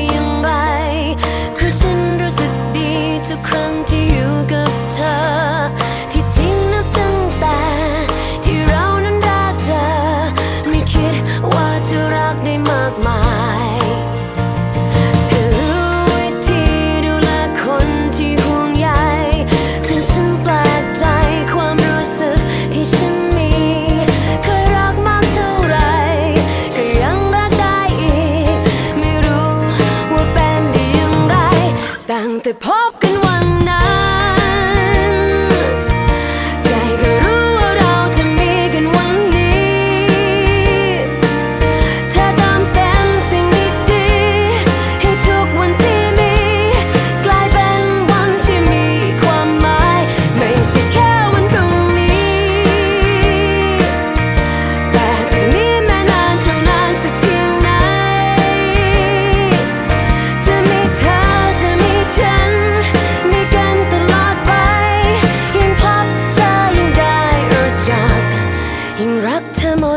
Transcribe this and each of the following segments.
ี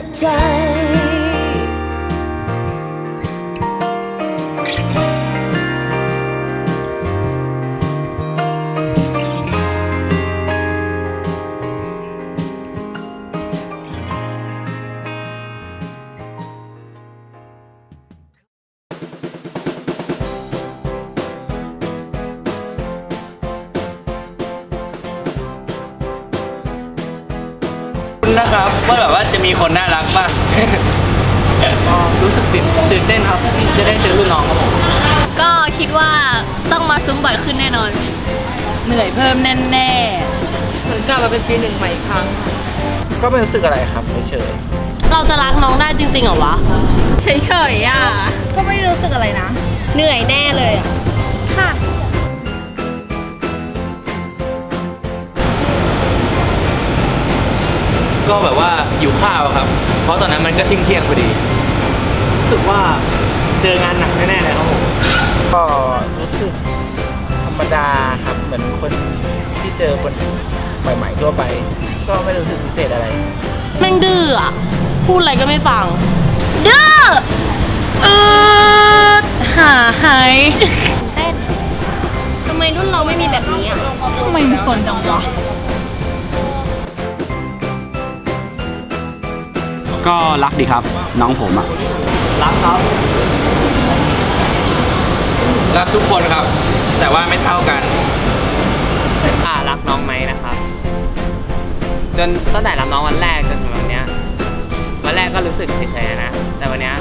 ดใจคุณนะครับว่าแบบว่า มีคนน่ารักบ้าง ก็รู้สึกตื่นตื่นเต้นครับที่จะได้เจอรุ่นน้องครับผมก็คิดว่าต้องมาซุ้มบ่อยขึ้นแน่นอน เหนื่อยเพิ่มแน่เหมือนกลับมาเป็นปีหนึ่งใหม่อีกครั้ง ก็ไม่รู้สึกอะไรครับเฉยๆเราจะรักน้องได้จริงๆเหรอวะ เฉยๆอะ ก็ไม่ได้รู้สึกอะไรนะ เหนื่อยแน่เลยอะค่ะ ก็แบบว่าหิวข้าวครับ เพราะตอนนั้นมันก็เที่ยงเที่ยงๆพอดี รู้สึกว่าเจองานหนักแน่ๆเลยครับผมๆก็รู้สึกธรรมดาครับเหมือนคนที่เจอคนใหม่ๆทั่วไป ก็ไม่รู้สึกพิเศษอะไร แม่งดื้ออะพูดอะไรก็ไม่ฟัง ดื้อเออหาหายเต้นทำไมรุ่นเราไม่มีแบบนี้อะทำไมมีคนจังวะ ก็รักดีครับ น้องผมอะรักครับ รักทุกคนครับ แต่ว่าไม่เท่ากัน อ่ารักน้องไหมนะครับ จนตั้งแต่รับน้องวันแรกจนถึงวันเนี้ยวันแรกก็รู้สึกเฉยๆนะ แต่วันเนี้ย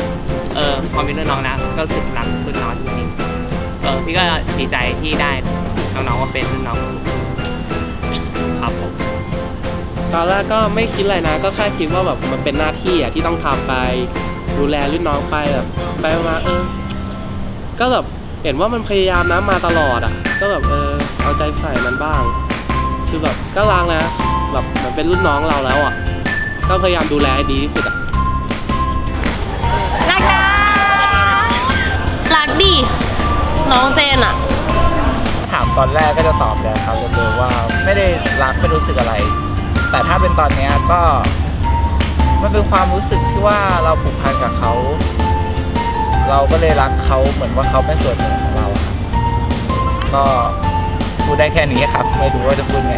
เออพอมีรุ่นน้องแล้วก็รู้สึกรักรุ่นน้องจริงๆเออพี่ก็ดีใจที่ได้น้องๆว่าเป็นรุ่นน้อง ตอนแรกก็ไม่คิดอะไรนะก็แค่คิดว่าแบบมันเป็นหน้าที่อะที่ต้องทำไปดูแลรุ่นน้องไปแบบไปมาเออก็แบบเห็นว่ามันพยายามนะมาตลอดอะ ก็แบบเออเอาใจใส่มันบ้าง คือแบบก็รักนะแบบมันเป็นรุ่นน้องเราแล้วอะ ก็พยายามดูแลให้ดีที่สุดอะรักนะรักดิน้องเจนอะ ถามตอนแรกก็จะตอบเลยครับเร็วๆว่าไม่ได้รักไม่รู้สึกอะไร แต่ถ้าเป็นตอนนี้ก็มันเป็นความรู้สึกที่ว่าเราผูกพันกับเขา เราก็เลยรักเขาเหมือนว่าเขาเป็นส่วนหนึ่งของเราก็พูดได้แค่นี้ครับ ไม่รู้ว่าจะพูดไง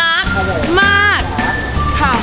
รักมากค่ะ